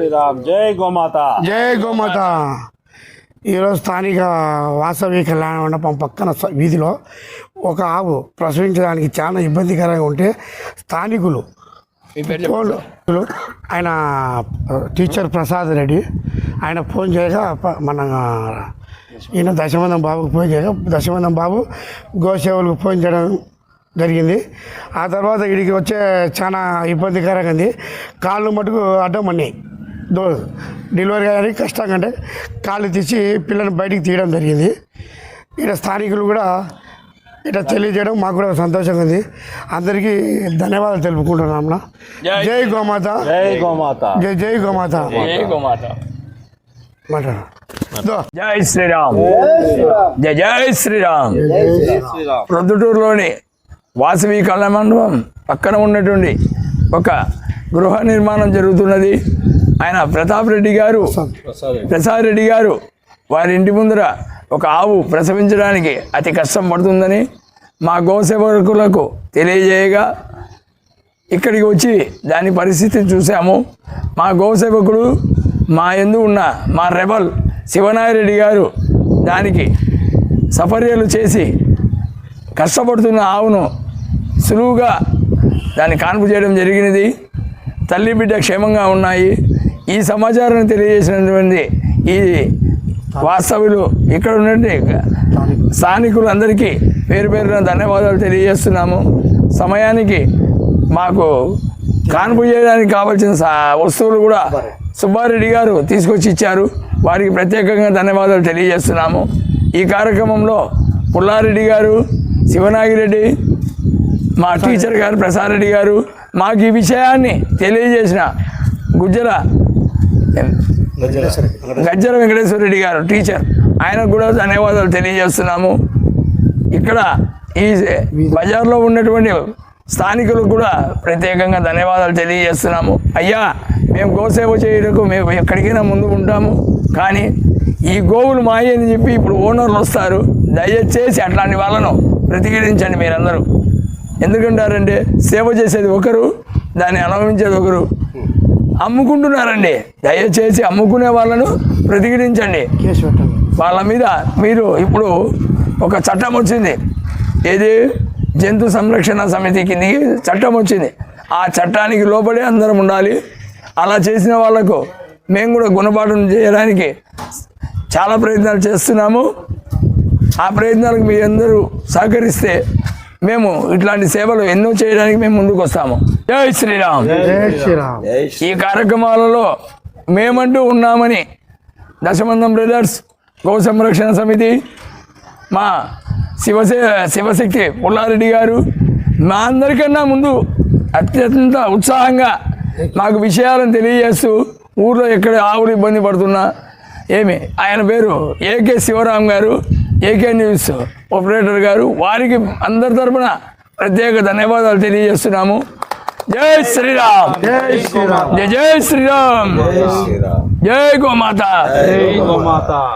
శ్రీరామ్. జై గోమాత. జై గోమాత. ఈరోజు స్థానిక వాసవి కళ్యాణ మండపం పక్కన వీధిలో ఒక ఆవు ప్రసవించడానికి చాలా ఇబ్బందికరంగా ఉంటే స్థానికులు ఫోన్లు ఆయన టీచర్ ప్రసాద్ రెడ్డి ఆయన ఫోన్ చేయగా మన ఈయన దశమందం బాబుకు ఫోన్ చేయగా దశమందం బాబు గోసేవలకు ఫోన్ చేయడం జరిగింది. ఆ తర్వాత ఇడికి వచ్చే చాలా ఇబ్బందికరంగా ఉంది. కాళ్ళు మటుకు అడ్డం అన్నాయి దో డెలివరీ అయ్యానికి కష్టంగా అంటే కాళ్ళు తీసి పిల్లని బయటికి తీయడం జరిగింది. ఇక్కడ స్థానికులు కూడా ఇట్లా తెలియజేయడం మాకు కూడా సంతోషంగా ఉంది. అందరికీ ధన్యవాదాలు తెలుపుకుంటున్నాం. జై గోమాత. జై గోమాత. జై జై గోమాత. జై గోమాత. జై శ్రీరామ్. జై జై శ్రీరామ్. శ్రీరామ్. ప్రొద్దుటూరులోని వాసవి కళ్యాణ మండపం పక్కన ఉన్నటువంటి ఒక గృహ నిర్మాణం జరుగుతున్నది. ఆయన ప్రతాప్ రెడ్డి గారు ప్రసాద్ రెడ్డి గారు వారి ఇంటి ముందర ఒక ఆవు ప్రసవించడానికి అతి కష్టం పడుతుందని మా గోసేవకులకు తెలియజేయగా ఇక్కడికి వచ్చి దాని పరిస్థితి చూసాము మా గోసేవకుడు మా ఎందు ఉన్న మా రెబల్ శివనాయరెడ్డి గారు దానికి సఫర్యలు చేసి కష్టపడుతున్న ఆవును సులువుగా దాన్ని కాన్పు చేయడం జరిగినది. తల్లి బిడ్డ క్షేమంగా ఉన్నాయి. ఈ సమాచారాన్ని తెలియజేసినటువంటి ఈ వాస్తవులు ఇక్కడ ఉన్నటువంటి స్థానికులందరికీ పేరు పేరున ధన్యవాదాలు తెలియజేస్తున్నాము. సమయానికి మాకు కాన్పు చేయడానికి కావాల్సిన సా- వస్తువులు కూడా సుబ్బారెడ్డి గారు తీసుకొచ్చి ఇచ్చారు. వారికి ప్రత్యేకంగా ధన్యవాదాలు తెలియజేస్తున్నాము. ఈ కార్యక్రమంలో పుల్లారెడ్డి గారు శివనాగిరెడ్డి మా టీచర్ గారు ప్రసాద్ రెడ్డి గారు మాకు ఈ విషయాన్ని తెలియజేసిన గుజ్జల గజ్జల వెంకటేశ్వర రెడ్డి గారు టీచర్. ఆయనకు కూడా ధన్యవాదాలు తెలియజేస్తున్నాము. ఇక్కడ ఈ బజార్లో ఉన్నటువంటి స్థానికులకు కూడా ప్రత్యేకంగా ధన్యవాదాలు తెలియజేస్తున్నాము. అయ్యా మేము గోసేవ చేయటకు మేము ఎక్కడికైనా ముందు ఉంటాము కానీ ఈ గోవులు మాయ అని చెప్పి ఇప్పుడు ఓనర్లు వస్తారు. దయచేసి అట్లాంటి వాళ్ళను ప్రతిఘటించండి మీరందరూ. ఎందుకంటారంటే సేవ చేసేది ఒకరు దాన్ని అనుభవించేది ఒకరు. అమ్ముకుంటున్నారండి. దయచేసి అమ్ముకునే వాళ్ళను ప్రతిఘటించండి. వాళ్ళ మీద మీరు ఇప్పుడు ఒక చట్టం వచ్చింది. ఏది? జంతు సంరక్షణ సమితి కిందకి చట్టం వచ్చింది. ఆ చట్టానికి లోబడి అందరం ఉండాలి. అలా చేసిన వాళ్ళకు మేము కూడా గుణపాఠం చేయడానికి చాలా ప్రయత్నాలు చేస్తున్నాము. ఆ ప్రయత్నాలకు మీ అందరూ సహకరిస్తే మేము ఇట్లాంటి సేవలు ఎన్నో చేయడానికి మేము ముందుకు వస్తాము జై శ్రీరామ్. జై శ్రీరామ్. ఈ కార్యక్రమాలలో మేమంటూ ఉన్నామని దశమందం బ్రదర్స్ గో సంరక్షణ సమితి మా శివసే శివశక్తి పుల్లారెడ్డి గారు మా అందరికన్నా ముందు అత్యంత ఉత్సాహంగా మాకు విషయాలను తెలియజేస్తూ ఊర్లో ఎక్కడ ఆవులు ఇబ్బంది పడుతున్నా ఏమి? ఆయన పేరు ఏకే శివరాం గారు. AK news. ఆపరేటర్ గారు వారికి అందరి తరపున ప్రత్యేక ధన్యవాదాలు తెలియజేస్తున్నాము. జై శ్రీరామ్. జై శ్రీరామ్. జై జై శ్రీరామ్. జై గోమాత. జై గోమాత.